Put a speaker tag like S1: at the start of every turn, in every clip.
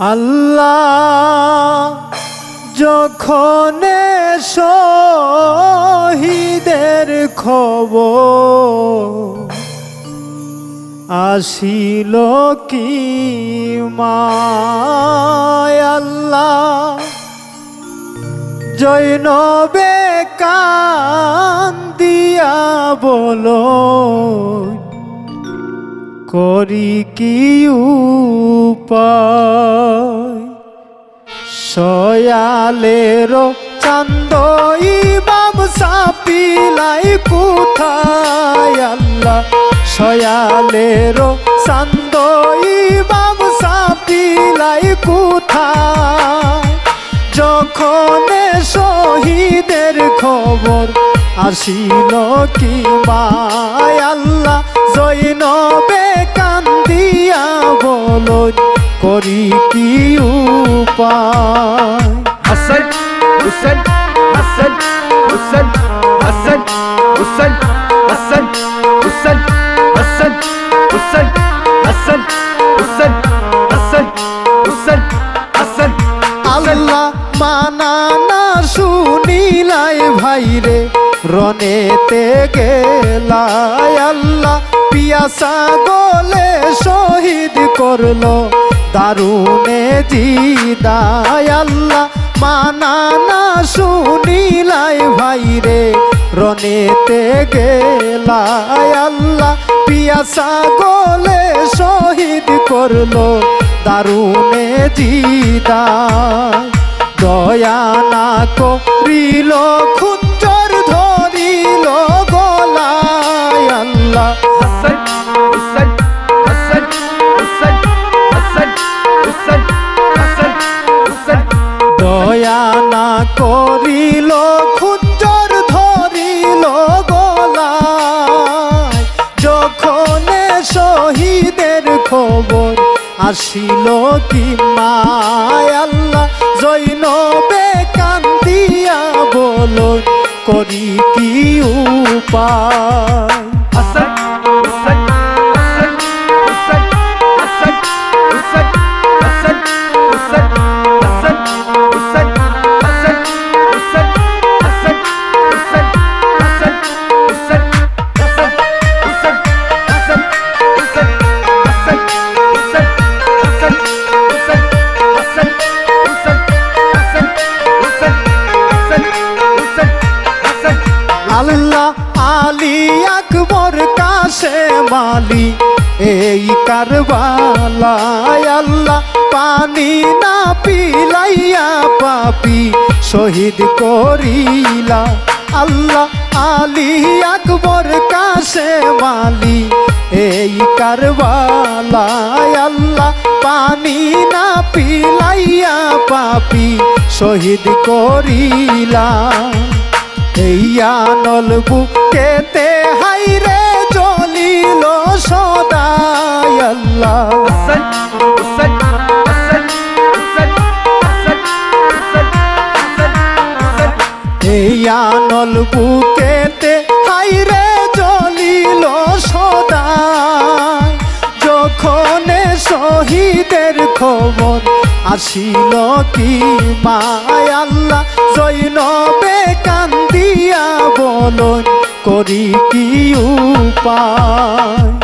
S1: আল্লাহ যখন শহীদের খবর আসিল কি আল্লাহ? জৈনবে কান দিয়া বলো করি কি উপায়? সয়ালের চান্দ ইমাম সাপিলাই কোথায় আল্লাহ? সয়ালের চান্দ ইমাম সাপিলাই কোথায়? যখন শহীদের খবর আসিল কি মায় আল্লাহ জৈনবে কান্দিয়া বলো করি কি উপায়?
S2: হাসান হুসেন হাসান হুসেন হাসান হুসেন হাসান হুসেন হাসান হুসেন হাসান হুসেন হাসান হুসেন হাসান
S1: আল্লাহ মানা না শুনিলাই ভাইরে রনেতে গেলাই আল্লাহ পিয়াসা গলে শহীদ করল দারুণে জিদায় আল্লাহ মানা না শুনিলাই ভাইরে রনেতে গেলাই। আল্লাহ পিয়াসা গলে শহীদ করল দারুণে জিদায় দয়া না করিল খুঞ্জর আসিল কি জৈন জৈনবে কান্দিয়া বলো করি কি উপায়? মালি এই কারবালায় আল্লাহ পানি না পিলাইয়া পাপি শহীদ করিলা। আল্লাহ আলী আকবর কাশে মালি এই কারবালায় আল্লাহ পানি না পিলাইয়া পাপি শহীদ করিলা। এইয়া নলবু কেতে হাইরে আল্লাহ এই আনল বুকেতে হাইরে জ্বলিল সদা যখন শহীদের খবর আসিল কি মায় জৈন বে কান্দিয়া বলন করি কি উপায়?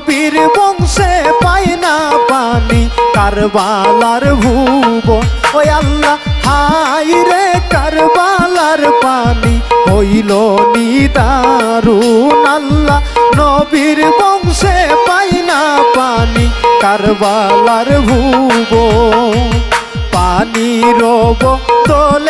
S1: নবীর বংশে পাই না পানি কারবালার ভুব। ওই আল্লাহ হাই রে কারবালার পানি হইল নিদারুন আল্লাহ। নবীর বংশে পাই না পানি কারবালার ভুব। পানি রব তোলে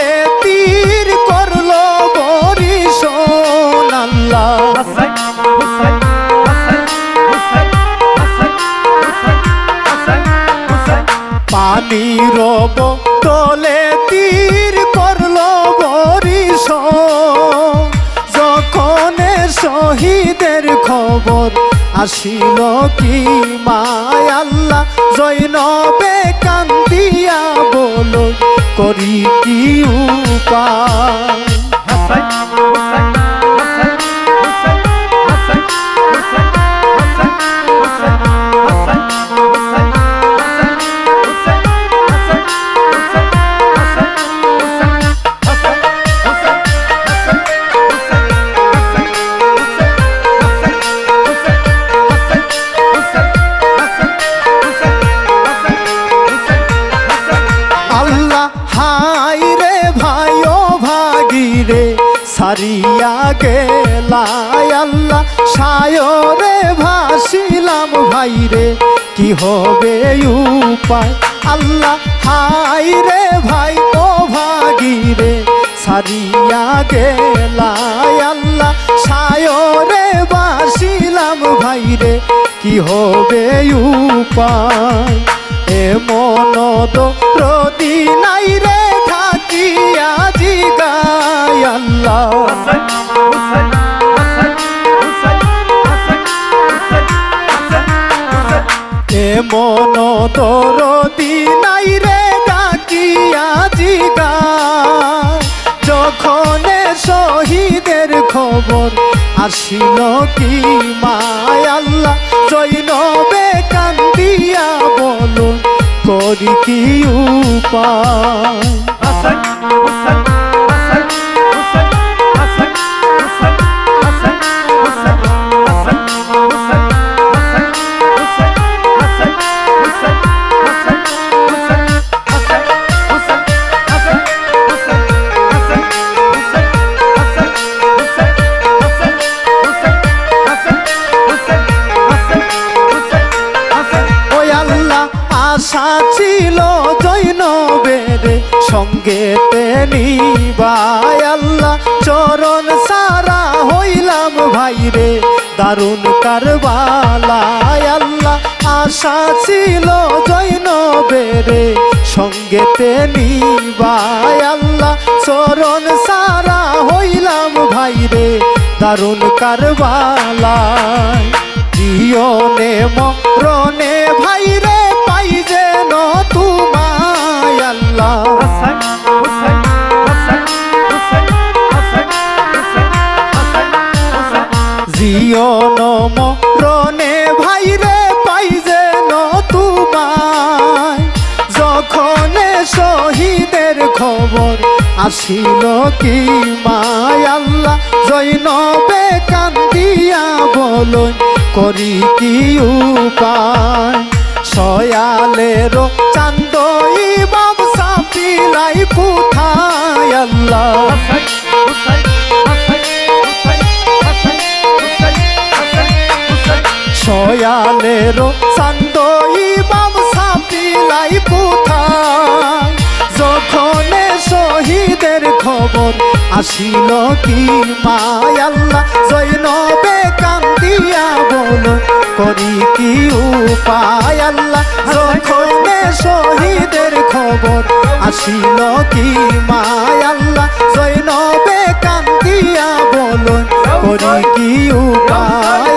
S1: আসিল কি মায়াল্লা জৈন জৈনবে কান্দিয়া বলো করি কি উপায়? সায়রে ভাসিলাম ভাই রে, কি হবে উপায়? আল্লাহ, হাই রে ভাই, ও ভাগি রে, সারিয়া গেলায় আল্লাহ সায়রে বাসিলাম ভাই রে, কি হবে উপায়? এমন তো খবর আসিল কি মায় আল্লাহ? জৈনবে কান্দিয়া বলো করি কি উপায়? আল্লাহ আশা ছিল জৈনবের। সঙ্গেতে নিবাই আল্লাহ, চরণ সারা হইলাম ভাইরে। দারুণ কারবালায় জীবনে মরণে জীবনে শহীদের খবর আসিল কি মায়াল্লা জৈনবে কান্দিয়া বল করি কি উপায়? সয়ালের চান্দই বাব পিলাই কোথায় আল্লাহ? সয়ালের চান্দ খবর আসিল কি মায় আল্লাহ? জৈনবে কান্দিয়া বলো, করি কি উপায় আল্লাহ? শহীদের খবর আসিল কি মায়াল্লা জৈনবে কান্দিয়া বলো, করি কি উপায়